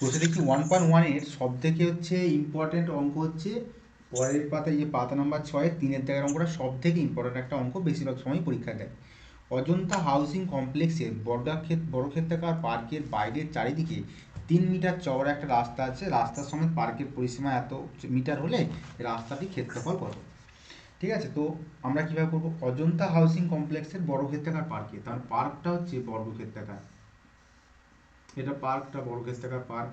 কোষে দেখি one point ওয়ানের সব থেকে হচ্ছে ইম্পর্টেন্ট অঙ্ক হচ্ছে পরের পাতায় যে পাতা নাম্বার ছয় তিনের জায়গার অঙ্কটা সব থেকে ইম্পর্টেন্ট একটা অঙ্ক, বেশিরভাগ সময় পরীক্ষা দেয়। অজন্তা হাউসিং কমপ্লেক্সের বর্গাক্ষেত বড় ক্ষেত্রাকার পার্কের বাইরের চারিদিকে তিন মিটার চওড়া একটা রাস্তা আছে। রাস্তার সমেত পার্কের পরিসীমা এত মিটার হলে রাস্তাটি ক্ষেত্রফল কত? ঠিক আছে, তো আমরা কীভাবে করব? অজন্তা হাউসিং কমপ্লেক্সের বড় ক্ষেত্রাকার পার্কে, তার পার্কটা হচ্ছে বর্গক্ষেত্রাকার। এটা পার্কটা বর্গক্ষেত্রাকার পার্ক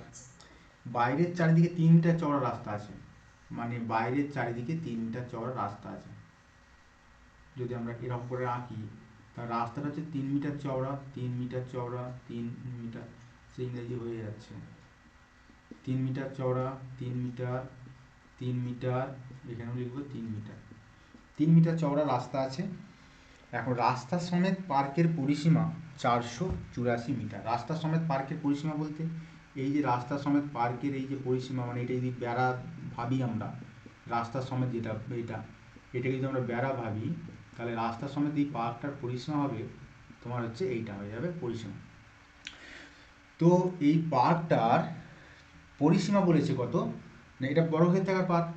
বাইরের চারিদিকে তিন মিটার চওড়া রাস্তা আছে। মানে বাইরের চারিদিকে তিন মিটার চওড়া রাস্তা আছে। যদি আমরা এরকম করে আঁকি তার রাস্তাটা হচ্ছে তিন মিটার চওড়া, তিন মিটার চওড়া, তিন মিটার সে ইংরেজি হয়ে যাচ্ছে। তিন মিটার চওড়া, তিন মিটার তিন মিটার, এখানেও লিখব তিন মিটার। তিন মিটার চওড়া রাস্তা আছে। এখন রাস্তা সমেত পার্কের পরিসীমা চারশো চুরাশি মিটার। রাস্তা সমেত পার্কের পরিসীমা বলতে? এই যে রাস্তা সমেত পার্কের এই যে পরিসীমা মানে এটা যদি বেড়া ভাবি আমরা, রাস্তা সমেত যেটা, এটা এটাকে যদি আমরা বেড়া ভাবি, তাহলে রাস্তা সমেত এই পার্কটার পরিসীমা হবে, তোমার হচ্ছে এইটা হয়ে যাবে পরিসীমা। তো এই পার্কটার পরিসীমা বলেছে কত? না, এটা বর্গক্ষেত্রাকার পার্ক।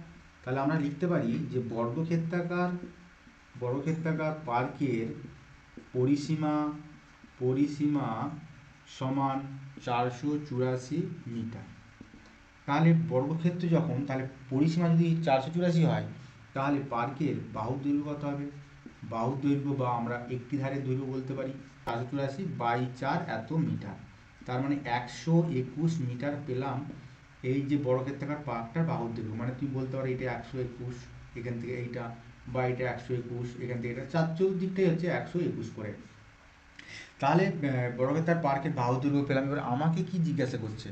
তাহলে আমরা লিখতে পারি যে বর্গক্ষেত্রাকার বর্গক্ষেত্রাকার পার্কের পরিসীমা পরিসীমা সমান চারশো চুরাশি মিটার। তাহলে বর্গক্ষেত্র যখন, তাহলে পরিসীমা যদি চারশো চুরাশি হয়, তাহলে পার্কের বাহু দৈর্ঘ্য কত হবে? বাহু দৈর্ঘ্য বা আমরা একটি ধারের দৈর্ঘ্য বলতে পারি, চারশো চুরাশি বাই চার এত মিটার। তার মানে একশো একুশ মিটার পেলাম এই যে বর্গক্ষেত্রাকার পার্কটার বাহুর দৈর্ঘ্য। মানে তুমি বলতে পারো এটা একশো একুশ, এখান থেকে এইটা বা এটা একশো একুশ, এখান থেকে। এটা চার চতুর্দিকটাই হচ্ছে একশো একুশ করে। তাহলে বড়ক্ষেত্রার পার্কের বাহু দৈর্ঘ্য পেলাম। এবার আমাকে কি জিজ্ঞাসা করছে?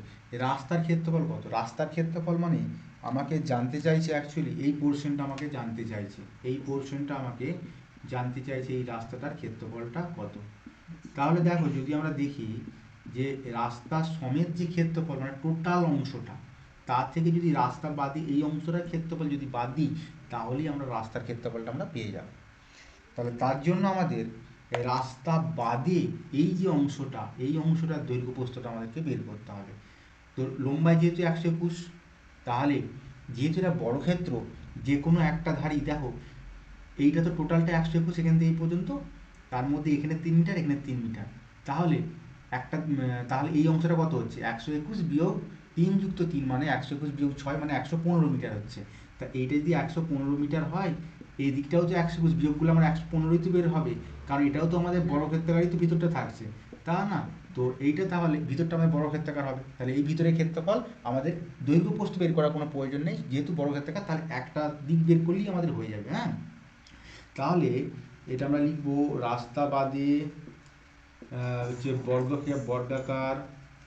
রাস্তার ক্ষেত্রফল কত? রাস্তার ক্ষেত্রফল মানে আমাকে জানতে চাইছে অ্যাকচুয়ালি এই পোর্শনটা আমাকে জানতে চাইছে। এই পোর্শনটা আমাকে জানতে চাইছে এই রাস্তাটার ক্ষেত্রফলটা কত? তাহলে দেখো, যদি আমরা দেখি যে রাস্তা সমেত যে ক্ষেত্রফল মানে টোটাল অংশটা তার থেকে যদি রাস্তা বাদ দিই এই অংশটার ক্ষেত্রফল যদি বাদ দিই, তাহলেই আমরা রাস্তার ক্ষেত্রফলটা আমরা পেয়ে যাব। তাহলে তার জন্য আমাদের রাস্তা বাদে এই যে অংশটা, এই অংশটার দৈর্ঘ্য প্রস্থটা আমাদেরকে বের করতে হবে। তো লম্বায় যেহেতু একশো একুশ, তাহলে যেহেতু এটা বড় ক্ষেত্র যে কোনো একটা ধারই দেখো, এইটা তো টোটালটা একশো একুশ এখান থেকে এই পর্যন্ত, তার মধ্যে এখানে তিন মিটার, এখানে তিন মিটার। তাহলে একটা তাহলে এই অংশটা কত হচ্ছে? একশো একুশ বিয়োগ তিন যুক্ত তিন মানে একশো একুশ বিয়োগ ছয় মানে একশো পনেরো মিটার হচ্ছে। তা এইটা যদি একশো পনেরো মিটার হয়, এই দিকটাও যে একশো একুশ বিয়োগগুলো আমার একশো পনেরোই তো বের হবে, কারণ এটাও তো আমাদের বড় ক্ষেত্রকারই তো ভিতরটা থাকছে। তা না, তো এইটা তাহলে ভিতরটা আমাদের বড় ক্ষেত্রকার হবে। তাহলে এই ভিতরের ক্ষেত্রফল আমাদের দৈর্ঘ্য পোস্ত বের করার কোনো প্রয়োজন নেই, যেহেতু বড় ক্ষেত্রকার, তাহলে একটা দিক বের করলেই আমাদের হয়ে যাবে হ্যাঁ? তাহলে এটা আমরা লিখব রাস্তা বাদে হচ্ছে বর্গ বর্গাকার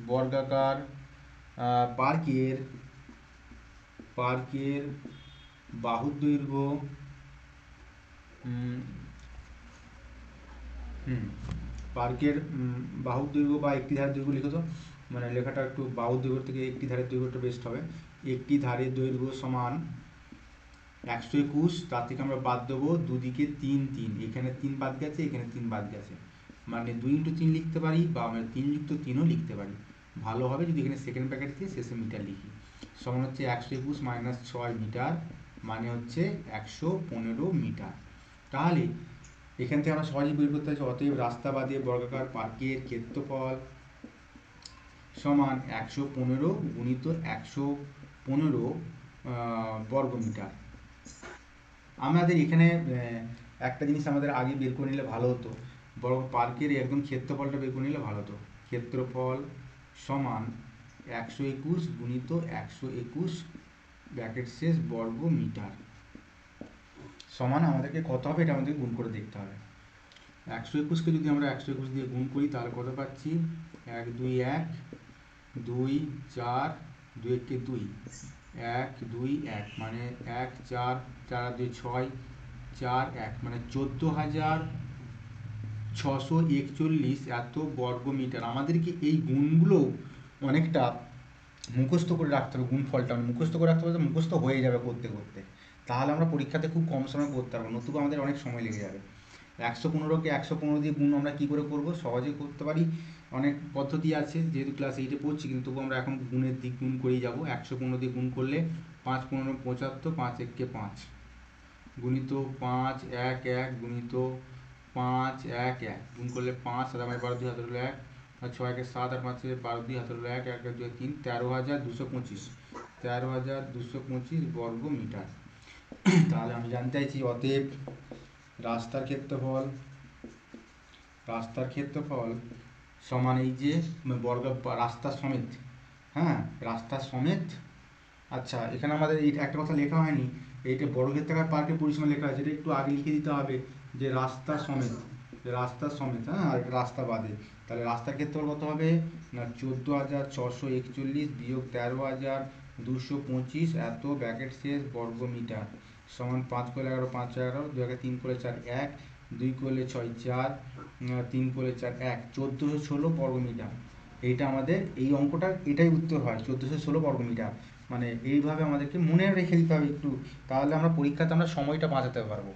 বর্গাকার পার্কের পার্কের বাহুর দৈর্ঘ্য হুম, পার্কের বাহুর দৈর্ঘ্য বা একটি ধারের দৈর্ঘ্য লিখো তো। মানে লেখাটা একটু বাহুর দৈর্ঘ্য থেকে একটি ধারের দৈর্ঘ্যটা বেস্ট হবে। একটি ধারের দৈর্ঘ্য সমান একশো একুশ, তার থেকে আমরা বাদ দেবো দুদিকে তিন তিন। এখানে তিন বাদ গেছে, এখানে তিন বাদ গেছে। মানে দুই ইন্টু তিন লিখতে পারি বা আমরা তিন যুক্ত তিনও লিখতে পারি। ভালো হবে যদি এখানে সেকেন্ড প্যাকেট দিয়ে শেষে মিটার লিখি। সমান হচ্ছে একশো একুশ মাইনাস ছয় মিটার মানে হচ্ছে একশো পনেরো মিটার তাহলে এখান থেকে আমরা সহজেই বের করতে পারছি, অতএব রাস্তা বাদে বর্গাকার পার্কের ক্ষেত্রফল সমান একশো পনেরো গুণিত একশো পনেরো বর্গমিটার আমাদের এখানে একটা জিনিস আমাদের আগে বের করে নিলে ভালো হতো। বড় পার্কের একদম ক্ষেত্রফলটা বের করে নিলে ভালো হতো। ক্ষেত্রফল সমান একশো একুশ গুণিত একশো একুশ ব্র্যাকেট শেষ বর্গ মিটার। সমান আমাদেরকে কত হবে এটা আমাদেরকে গুণ করে দেখতে হবে। একশো একুশকে যদি আমরা একশো একুশ দিয়ে গুণ করি, তাহলে কত পাচ্ছি? এক, দুই এক, দুই, চার, দুই এককে দুই। এক দুই, এক মানে এক, চার চার, দুই, ছয়, চার, এক মানে চোদ্দ হাজার ছশো একচল্লিশ এত বর্গ মিটার। আমাদেরকে এই গুণগুলো অনেকটা মুখস্থ করে রাখতে হবে, গুণফলটা মুখস্থ করে রাখতে হবে মুখস্থ হয়ে যাবে করতে করতে। তাহলে আমরা পরীক্ষাতে খুব কম সময় করতে পারব, নতুবা আমাদের অনেক সময় লেগে যাবে। একশো পনেরোকে একশো পনেরো দিয়ে গুণ আমরা কী করে করব? সহজে করতে পারি। অনেক পদ্ধতি আছে, যেহেতু ক্লাস এইটে পড়ছি, কিন্তু তবু আমরা এখন গুণের দিক গুণ করেই যাব। একশো পনেরো দিয়ে গুণ করলে পাঁচ পনেরো পঁচাত্তর, পাঁচ এককে পাঁচ। গুণিত পাঁচ, এক এক, গুণিত পাঁচ এক এক গুণ করলে পাঁচ সাত আমার বারো দুই হাজার হলো এক আর ছয় একে সাত আর পাঁচে বারো দুই হাজার হলো এক এক এক দুই তিন তেরো হাজার দুশো পঁচিশ তেরো হাজার দুশো পঁচিশ বর্গ মিটার তাহলে আমি জানতে চাইছি অতএব রাস্তার ক্ষেত্রফল রাস্তার ক্ষেত্রফল সমান এই যে বর্গ রাস্তা সমেত হ্যাঁ রাস্তা সমেত আচ্ছা এখানে আমাদের এই একটা কথা লেখা হয়নি এইটা বর্গক্ষেত্রাকার পার্কের পরিসীমা লেখা আছে এটা একটু আগে লিখে দিতে হবে যে রাস্তা সমেত রাস্তা সমেত হ্যাঁ আর রাস্তা বাদে। তাহলে রাস্তার ক্ষেত্রফল কত হবে? না, চোদ্দ হাজার ছশো একচল্লিশ বিয়োগ তেরো হাজার দুশো পঁচিশ, এত ব্যাকেট শেষ বর্গ মিটার সমান পাঁচ করে এগারো, পাঁচ এগারো দু হাজার তিন করে চার, এক, দুই করলে ছয়, চার তিন করলে চার, এক, চোদ্দোশো ষোলো বর্গ মিটার এইটা আমাদের, এই অঙ্কটা, এটাই উত্তর হয়, চোদ্দোশো ষোলো বর্গ মিটার মানে এইভাবে আমাদেরকে মনে রেখে দিতে হবে একটু, তাহলে আমরা পরীক্ষাতে আমরা সময়টা বাঁচাতে পারব।